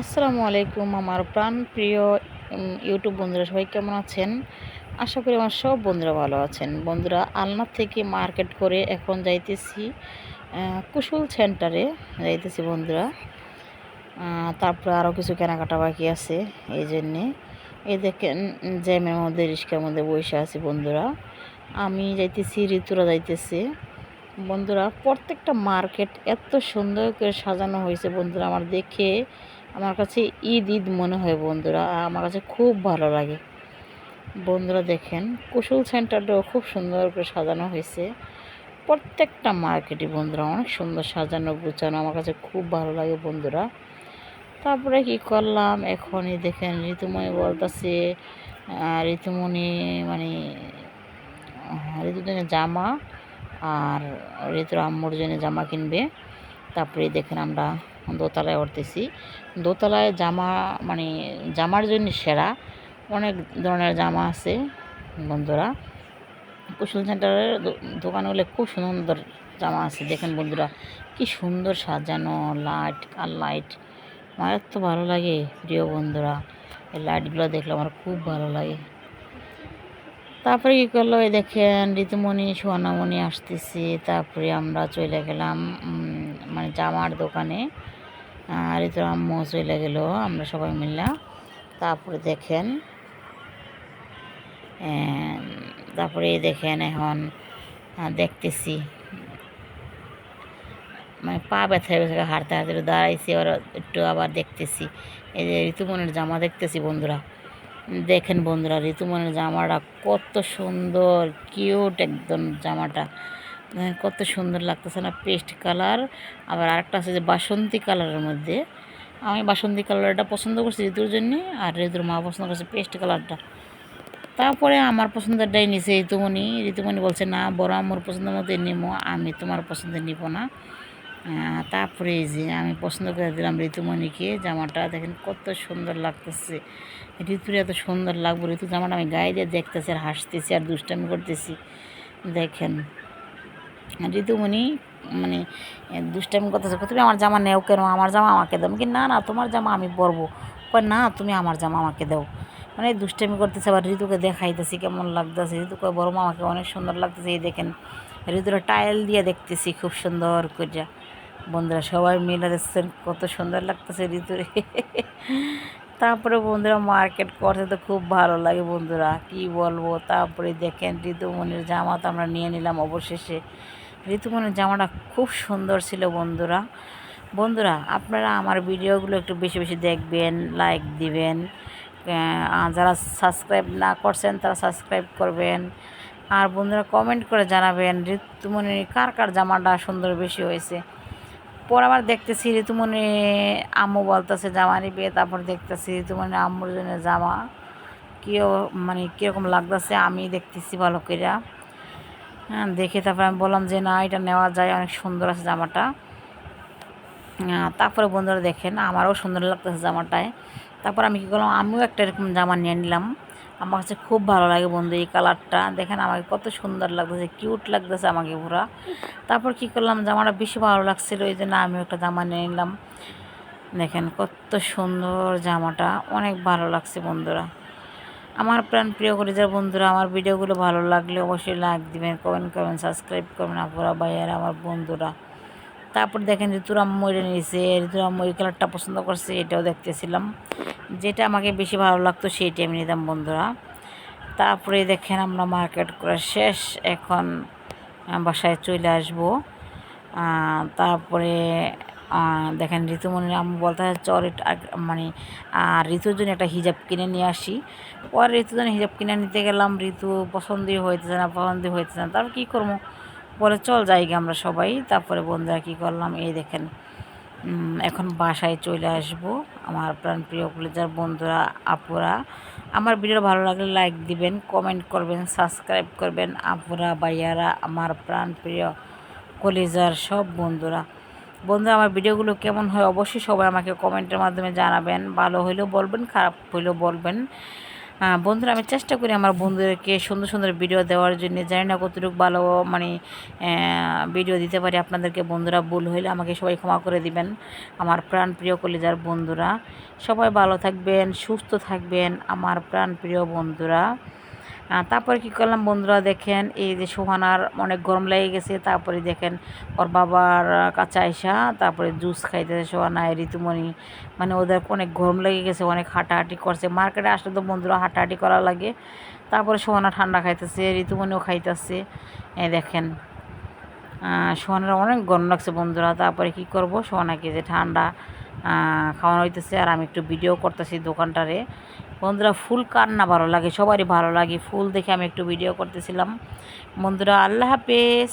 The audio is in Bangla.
আসসালামু আলাইকুম আমার প্রাণ প্রিয় ইউটিউব বন্ধুরা, সবাই কেমন আছেন? আশা করি আমার সব বন্ধুরা ভালো আছেন। বন্ধুরা আলনার থেকে মার্কেট করে এখন যাইতেছি কুশল সেন্টারে যাইতেছি বন্ধুরা। তারপরে আরও কিছু কেনাকাটা বাকি আছে এই জন্যে। এই দেখেন, জ্যামের মধ্যে রিক্সার মধ্যে বসে আছি বন্ধুরা। আমি যাইতেছি, ঋতুরা যাইতেছে। বন্ধুরা, প্রত্যেকটা মার্কেট এত সুন্দর করে সাজানো হয়েছে বন্ধুরা, আমার দেখে। আমার কাছে ঈদ ঈদ মনে হয় বন্ধুরা আমার কাছে খুব ভালো লাগে। বন্ধুরা দেখেন, কুশল সেন্টারটাও খুব সুন্দর করে সাজানো হয়েছে। প্রত্যেকটা মার্কেটই বন্ধুরা অনেক সুন্দর সাজানো, গুছানো, আমার কাছে খুব ভালো লাগে বন্ধুরা। তারপরে কি করলাম? এখনই দেখেন ঋতুমণি বলতেছে ঋতুমণি মানে জন্য জামা আর ঋতুর আম্মুর জন্য জামা কিনবে। তারপরে দেখেন আমরা দোতলায় উঠতেছি। দোতলায় জামা মানে জামার জন্য সেরা। অনেক ধরনের জামা আছে, বন্ধুরা। কুশল সেন্টারের দো- দোকানে হলে খুব সুন্দর জামা আছে। দেখেন বন্ধুরা, কি সুন্দর সাজানো লাইট আর লাইট আমার এত ভালো লাগে, প্রিয় বন্ধুরা। এই লাইটগুলো দেখলে আমার খুব ভালো লাগে। তারপরে কী করল? এই দেখেন, ঋতুমণি সোয়ানামণি আসতেছি। তারপরে আমরা চলে গেলাম মানে জামার দোকানে। ঋতুর আম্মু চলে আমরা সবাই মিললাম তারপরে দেখেন তারপরে দেখেন এখন দেখতেছি। মানে পা ব্যথা গেছে, হাঁটতে হাঁটতে দাঁড়াইছি, আবার একটু আবার দেখতেছি। এই যে ঋতুমনের জামা দেখতেছি বন্ধুরা। দেখেন বন্ধুরা, ঋতুমনের জামাটা কত সুন্দর কিউট একদম জামাটা। কত সুন্দর লাগতেছে না পেস্ট কালার আবার আরেকটা আছে যে বাসন্তী কালারের মধ্যে। আমি বাসন্তী কালারটা পছন্দ করছি ঋতুর জন্য, আর ঋতুর মা পছন্দ করছে পেস্ট কালারটা তারপরে আমার পছন্দেরটাই নিছে ঋতুমণি। ঋতুমণি বলছে, না, বড় আমার পছন্দের মতো নিবো আমি তোমার পছন্দের নিব না। তারপরে যে আমি পছন্দ করে দিলাম ঋতুমণিকে জামাটা। দেখেন কত সুন্দর লাগতেছে। ঋতুর এত সুন্দর লাগবে। ঋতু জামাটা আমি গায়ে দিয়ে দেখতেছি আর হাসতেছি আর দুষ্টামি করতেছি। দেখেন। ঋতুমণি মানে দুষ্টামি করতেছে। তুমি আমার জামা নেও কেন? আমার জামা আমাকে দাও। কি না না, তোমার জামা আমি পরবো। কয়, না, তুমি আমার জামা আমাকে দাও। মানে দুষ্টামি করতেছে আবার ঋতুকে দেখাইতেছি, কেমন লাগতেছে। ঋতু কয়, বড় মামাকে অনেক সুন্দর লাগতেছে, এই দেখেন। ঋতুরা টাইল দিয়ে দেখতেছি খুব সুন্দর করে বন্ধুরা সবাই মিলে দেখছেন, কত সুন্দর লাগতেছে ঋতুরে। তারপরে বন্ধুরা মার্কেট করতে তো খুব ভালো লাগে বন্ধুরা, কি বলব? তারপরে দেখেন, ঋতুমণির জামা তো আমরা নিয়ে নিলাম অবশেষে। ঋতুমণির জামাটা খুব সুন্দর ছিল বন্ধুরা। বন্ধুরা, আপনারা আমার ভিডিওগুলো একটু বেশি বেশি দেখবেন লাইক দিবেন। যারা সাবস্ক্রাইব না করছেন, তারা সাবস্ক্রাইব করবেন। আর বন্ধুরা কমেন্ট করে জানাবেন, ঋতুমণির কার কার জামাটা সুন্দর বেশি হয়েছে। পর আবার দেখতেছি ঋতুমণি আম্মু বলতেছে জামা নিবে তারপর দেখতেছি ঋতুমণি আম্মুর জন্য জামা। কেউ মানে কীরকম লাগতেছে আমি দেখতেছি ভালো করে হ্যাঁ দেখে তারপর আমি বললাম যে, না, এটা নেওয়া যায়, অনেক সুন্দর আছে জামাটা। তারপরে বন্ধুরা দেখেন, আমারও সুন্দর লাগতেছে জামাটায়। তারপর আমি কী করলাম, আমিও একটা এরকম জামা নিয়ে নিলাম। আমার কাছে খুব ভালো লাগে বন্ধু এই কালারটা। দেখেন আমাকে কত সুন্দর লাগতেছে, কিউট লাগতেছে আমাকে পুরা। তারপর কী করলাম, জামাটা বেশি ভালো লাগছিল, এই জন্য আমি একটা জামা নিয়ে নিলাম। দেখেন কত সুন্দর জামাটা, অনেক ভালো লাগছে বন্ধুরা। আমার প্রাণ প্রিয় করে যার বন্ধুরা, আমার ভিডিওগুলো ভালো লাগলে অবশ্যই লাইক দিবেন কমেন্ট করবেন সাবস্ক্রাইব করবেন আপনারা ভাইয়ারা আমার বন্ধুরা। তারপর দেখেন ঋতুরাম্মু এটা নিয়েছে ঋতুরাম্মু এই কালারটা পছন্দ করছে, এটাও দেখতেছিলাম। যেটা আমাকে বেশি ভালো লাগতো সেইটাই আমি নিতাম, বন্ধুরা। তারপরে দেখেন আমরা মার্কেট করা শেষ, এখন বাসায় চলে আসব। তারপরে দেখেন ঋতুমণি আমি বলতে হয়, চর মানে ঋতুর জন্য একটা হিজাব কিনে নিয়ে আসি। পরে ঋতুর জন্য হিজাব কিনে নিতে গেলাম, ঋতু পছন্দই হইতেছে না, পছন্দই হইতেছে না, তারপর কী করব? বলে, চল যাই গে আমরা সবাই। তারপরে বন্ধুরা কী করলাম, এই দেখেন এখন বাসায় চলে আসব। আমার প্রাণ প্রিয় কলেজার বন্ধুরা, আপুরা, আমার ভিডিও ভালো লাগলে লাইক দিবেন কমেন্ট করবেন সাবস্ক্রাইব করবেন, আপুরা বাইয়ারা আমার প্রাণ প্রিয় কলেজার সব বন্ধুরা। বন্ধুরা, আমার ভিডিওগুলো কেমন হয় অবশ্যই সবাই আমাকে কমেন্টের মাধ্যমে জানাবেন। ভালো হইলেও বলবেন, খারাপ হইলেও বলবেন। বন্ধুরা, আমি চেষ্টা করি আমার বন্ধুদেরকে সুন্দর সুন্দর ভিডিও দেওয়ার জন্য। জানি না কতটুকু ভালো মানে ভিডিও দিতে পারি। আপনাদেরকে বন্ধুরা, ভুল হইলে আমাকে সবাই ক্ষমা করে দিবেন। আমার প্রাণ প্রিয় কলিজার বন্ধুরা, সবাই ভালো থাকবেন, সুস্থ থাকবেন, আমার প্রাণ প্রিয় বন্ধুরা। তারপরে কি করলাম, বন্ধুরা দেখেন, এই যে সোহানার অনেক গরম লেগে গেছে, তারপরে দেখেন ওর বাবার কাছে আইসা তারপরে জুস খাইতেছে সোহানা ঋতুমণি। মানে ওদের অনেক গরম লেগে গেছে, অনেক হাঁটাহাঁটি করছে। মার্কেটে আসলে তো বন্ধুরা হাঁটাহাঁটি করা লাগে। তারপরে সোহানা ঠান্ডা খাইতেছে, ঋতুমণিও খাইতেছে। দেখেন সোহানার অনেক গরম লাগছে বন্ধুরা। তারপরে কি করব, সোহানাকে যে ঠান্ডা খাওয়ানো হইতেছে, আর আমি একটু ভিডিও করতেছি দোকানটারে। বন্ধুরা, ফুল কার না ভালো লাগে? সবারই ভালো লাগে। ফুল দেখে আমি একটু ভিডিও করতেছিলাম। বন্ধুরা, আল্লাহ হাফেজ।